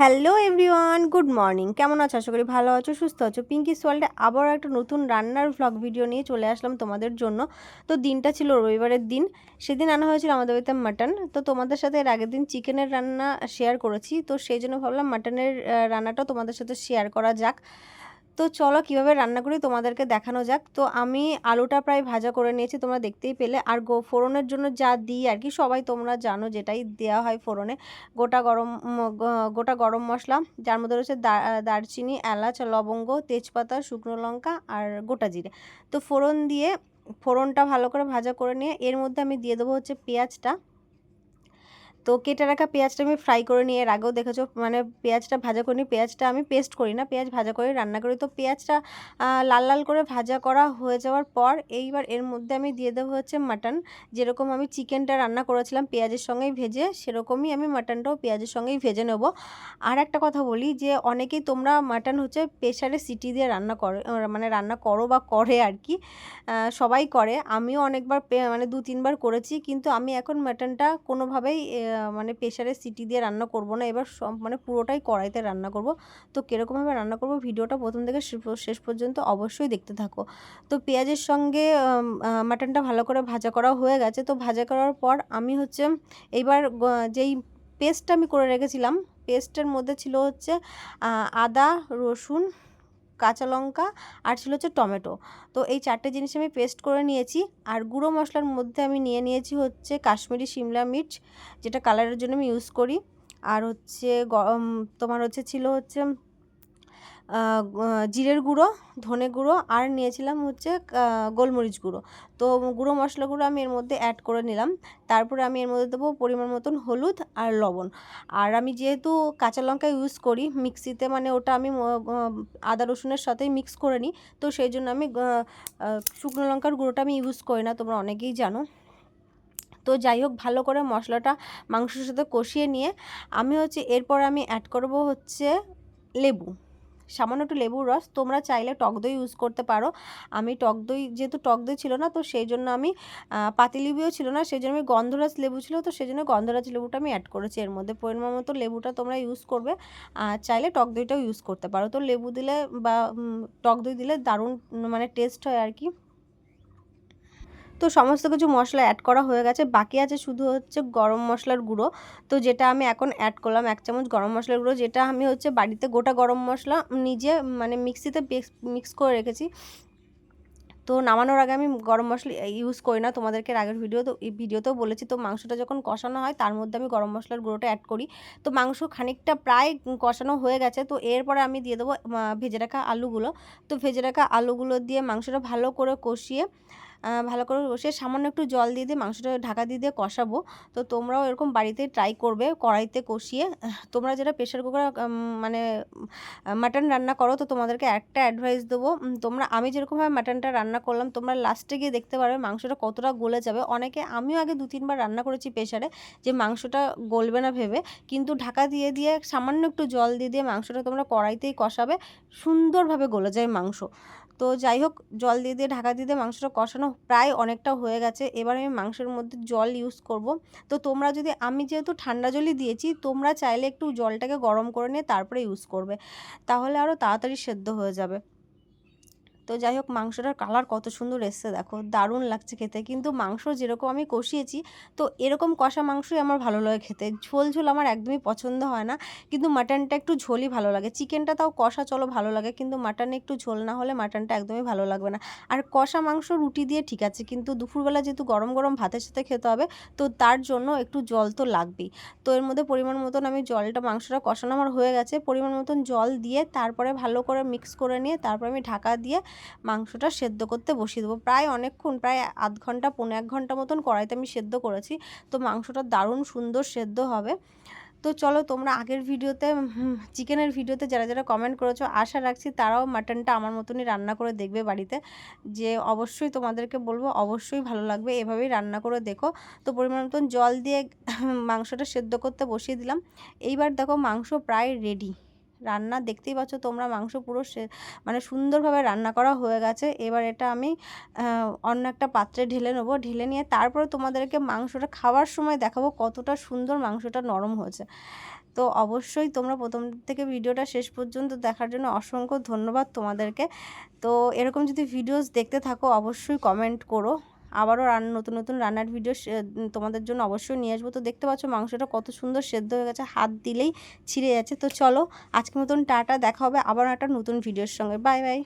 Hello everyone good morning কেমন আছো? আশা করি ভালো আছো, সুস্থ আছো। পিঙ্কি সোয়াল্ডে আবার একটা নতুন রান্নার ভ্লগ ভিডিও নিয়ে চলে আসলাম তোমাদের জন্য। তো দিনটা ছিল রবিবারের দিন। সেদিন আনা হয়েছিল আমাদের বাড়িতে মাটন তো তোমাদের সাথে এর আগের দিন চিকেনের রান্না শেয়ার করেছি। তো সেই জন্য ভাবলাম মাটনের রান্নাটা তোমাদের সাথে শেয়ার করা যাক। তো চলো কীভাবে রান্না করি তোমাদেরকে দেখানো যাক। তো আমি আলুটা প্রায় ভাজা করে নিয়েছি, তোমরা দেখতেই পেলে। আর গো, ফোড়নের জন্য যা দিই আর কি, সবাই তোমরা জানো যেটাই দেওয়া হয় ফোড়নে। গোটা গরম গোটা গরম মশলা, যার মধ্যে রয়েছে দারচিনি, এলাচ, লবঙ্গ, তেজপাতা, শুকনো লঙ্কা আর গোটা জিরে। তো ফোড়ন দিয়ে, ফোড়নটা ভালো করে ভাজা করে নিয়ে, এর মধ্যে আমি দিয়ে দেবো হচ্ছে পেঁয়াজটা। তো কেটে রাখা পেঁয়াজটা আমি ফ্রাই করে নিয়ে এর আগেও দেখেছ মানে পেঁয়াজটা ভাজা করে নিই পেঁয়াজটা আমি পেস্ট করি না, পেঁয়াজ ভাজা করে রান্না করি। তো পেঁয়াজটা লাল লাল করে ভাজা করা হয়ে যাওয়ার পর এইবার এর মধ্যে আমি দিয়ে দেবো হচ্ছে মাটন যেরকম আমি চিকেনটা রান্না করেছিলাম পেঁয়াজের সঙ্গেই ভেজে, সেরকমই আমি মাটনটাও পেঁয়াজের সঙ্গেই ভেজে নেব। আর একটা কথা বলি যে, অনেকেই তোমরা মাটন হচ্ছে প্রেশারে সিটি দিয়ে রান্না করে মানে রান্না করো বা করে আর কি সবাই করে। আমিও অনেকবার মানে দু তিনবার করেছি, কিন্তু আমি এখন মাটনটা কোনোভাবেই মানে প্রেশারে সিটি দিয়ে রান্না করব না, এবার সব মানে পুরোটাই কড়াইতে রান্না করব। তো কীরকমভাবে রান্না করব ভিডিওটা প্রথম থেকে শেষ পর্যন্ত অবশ্যই দেখতে থাকো। তো পেঁয়াজের সঙ্গে মাটনটা ভালো করে ভাজা করা হয়ে গেছে। তো ভাজা করার পর আমি হচ্ছে, এইবার যেই পেস্টটা আমি করে রেখেছিলাম, পেস্টের মধ্যে ছিল হচ্ছে আদা, রসুন কাঁচা লঙ্কা আর ছিল হচ্ছে টমেটো। তো এই চারটে জিনিস আমি পেস্ট করে নিয়েছি। আর গুঁড়ো মশলার মধ্যে আমি নিয়ে নিয়েছি হচ্ছে কাশ্মীরি শিমলা মির্চ, যেটা কালারের জন্য আমি ইউজ করি। আর হচ্ছে তোমার হচ্ছে ছিল হচ্ছে জিরের গুঁড়ো, ধনে গুঁড়ো আর নিয়েছিলাম হচ্ছে গোলমরিচ গুঁড়ো। তো গুঁড়ো মশলাগুলো আমি এর মধ্যে অ্যাড করে নিলাম। তারপরে আমি এর মধ্যে দেবো পরিমাণ মতন হলুদ আর লবণ। আর আমি যেহেতু কাঁচা লঙ্কা ইউজ করি, মিক্সিতে মানে ওটা আমি আদা রসুনের সাথেই মিক্স করে নিই। তো সেই জন্য আমি শুকনো লঙ্কার গুঁড়োটা আমি ইউজ করি না, তোমরা অনেকেই জানো। তো যাই হোক, ভালো করে মশলাটা মাংসের সাথে কষিয়ে নিয়ে আমি হচ্ছে, এরপর আমি অ্যাড করব হচ্ছে লেবু। সামান্য একটু লেবুর রস, তোমরা চাইলে টক দই ইউজ করতে পারো। আমি টক দই, যেহেতু টক দই ছিল না, তো সেই জন্য আমি পাতিলেবুও ছিল না সেই জন্য আমি গন্ধরাজ লেবু ছিল, তো সেই জন্য গন্ধরাজ লেবুটা আমি অ্যাড করেছি এর মধ্যে। পরিমাণ মতো লেবুটা তোমরা ইউজ করবে, আর চাইলে টক দইটাও ইউজ করতে পারো। তো লেবু দিলে বা টক দই দিলে দারুণ মানে টেস্ট হয় আর কি। তো সমস্ত কিছু মশলা অ্যাড করা হয়ে গেছে। বাকি আছে শুধু হচ্ছে গরম মশলার গুঁড়ো। তো যেটা আমি এখন অ্যাড করলাম এক চামচ গরম মশলার গুঁড়ো, যেটা আমি হচ্ছে বাড়িতে গোটা গরম মশলা নিজে মানে মিক্সিতে মিক্স করে রেখেছি। তো নামানোর আগে আমি গরম মশলা ইউজ করি না, তোমাদেরকে আগের ভিডিও তো ভিডিওতেও বলেছি। তো মাংসটা যখন কষানো হয়, তার মধ্যে আমি গরম মশলার গুঁড়োটা অ্যাড করি। তো মাংস খানিকটা প্রায় কষানো হয়ে গেছে। তো এরপরে আমি দিয়ে দেবো ভেজে রাখা আলুগুলো। তো ভেজে রাখা আলুগুলো দিয়ে মাংসটা ভালো করে কষিয়ে ভালো করে কষিয়ে সামান্য একটু জল দিয়ে দিয়ে মাংসটা ঢাকা দিয়ে দিয়ে কষাবো। তো তোমরাও এরকম বাড়িতে ট্রাই করবে কড়াইতে কষিয়ে। তোমরা যেটা প্রেশার কুকার মানে মাটন রান্না করো, তো তোমাদেরকে একটা অ্যাডভাইস দেবো। তোমরা, আমি যেরকমভাবে মাটনটা রান্না করলাম, তোমরা লাস্টে গিয়ে দেখতে পারবে মাংসটা কতটা গলে যাবে। অনেকে, আমিও আগে দু তিনবার রান্না করেছি প্রেশারে যে মাংসটা গলবে না ভেবে। কিন্তু ঢাকা দিয়ে দিয়ে সামান্য একটু জল দিয়ে দিয়ে মাংসটা তোমরা কড়াইতেই কষাবে। সুন্দরভাবে গলে যায় মাংস। তো যাই হোক, জল দিয়ে দিয়ে ঢাকা দিয়ে দিয়ে মাংসটা কষানো প্রায় অনেকটা হয়ে গেছে। এবার আমি মাংসের মধ্যে জল ইউজ করব। তো তোমরা যদি, আমি যেহেতু ঠান্ডা জলই দিয়েছি, তোমরা চাইলে একটু জলটাকে গরম করে নিয়ে তারপরে ইউজ করবে। তাহলে আরও তাড়াতাড়ি সেদ্ধ হয়ে যাবে। তো যাই হোক, মাংসটার কালার কত সুন্দর এসছে দেখো, দারুণ লাগছে খেতে। কিন্তু মাংস যেরকম আমি কষিয়েছি, তো এরকম কষা মাংসই আমার ভালো লাগে খেতে। ঝোল ঝোল আমার একদমই পছন্দ হয় না, কিন্তু মাটনটা একটু ঝোলই ভালো লাগে। চিকেনটা তাও কষা চলো ভালো লাগে, কিন্তু মাটনে একটু ঝোল না হলে মাটনটা একদমই ভালো লাগবে না। আর কষা মাংস রুটি দিয়ে ঠিক আছে, কিন্তু দুপুরবেলা যেহেতু গরম গরম ভাতের সাথে খেতে হবে, তো তার জন্য একটু জল তো লাগবেই। তো এর মধ্যে পরিমাণ মতন আমি জলটা, মাংসটা কষানো আমার হয়ে গেছে, পরিমাণ মতন জল দিয়ে তারপরে ভালো করে মিক্স করে নিয়ে তারপরে আমি ঢাকা দিয়ে মাংসটা সেদ্ধ করতে বসিয়ে দেবো। প্রায় অনেকক্ষণ, প্রায় আধ ঘণ্টা পনেরো এক ঘণ্টা মতন কড়াইতে আমি সেদ্ধ করেছি। তো মাংসটা দারুণ সুন্দর সেদ্ধ হবে। তো চলো তোমরা আগের ভিডিওতে চিকেনের ভিডিওতে যারা যারা কমেন্ট করেছ, আশা রাখছি তারাও মাটনটা আমার মতনই রান্না করে দেখবে বাড়িতে। যে অবশ্যই তোমাদেরকে বলব, অবশ্যই ভালো লাগবে, এভাবেই রান্না করে দেখো। তো পরিমাণ মতন জল দিয়ে মাংসটা সেদ্ধ করতে বসিয়ে দিলাম। এইবার দেখো মাংস প্রায় রেডি রান্না দেখতেই পাচ্ছ তোমরা মাংস পুরো মানে সুন্দরভাবে রান্না করা হয়ে গেছে। এবার এটা আমি অন্য একটা পাত্রে ঢেলে নেব। ঢেলে নিয়ে তারপরে তোমাদেরকে মাংসটা খাওয়ার সময় দেখাবো কতটা সুন্দর মাংসটা নরম হয়েছে। তো অবশ্যই তোমরা প্রথম থেকে ভিডিওটা শেষ পর্যন্ত দেখার জন্য অসংখ্য ধন্যবাদ তোমাদেরকে। তো এরকম যদি ভিডিওস দেখতে থাকো, অবশ্যই কমেন্ট করো। আবারও রান্না নতুন নতুন রান্নার ভিডিও তোমাদের জন্য অবশ্যই নিয়ে আসব। তো দেখতে পাচ্ছ মাংসটা কত সুন্দর সেদ্ধ হয়ে গেছে, হাত দিলেই ছিঁড়ে যাচ্ছে। তো চলো আজকের মতন টাটা, দেখা হবে আবার একটা নতুন ভিডিওর সঙ্গে। Bye bye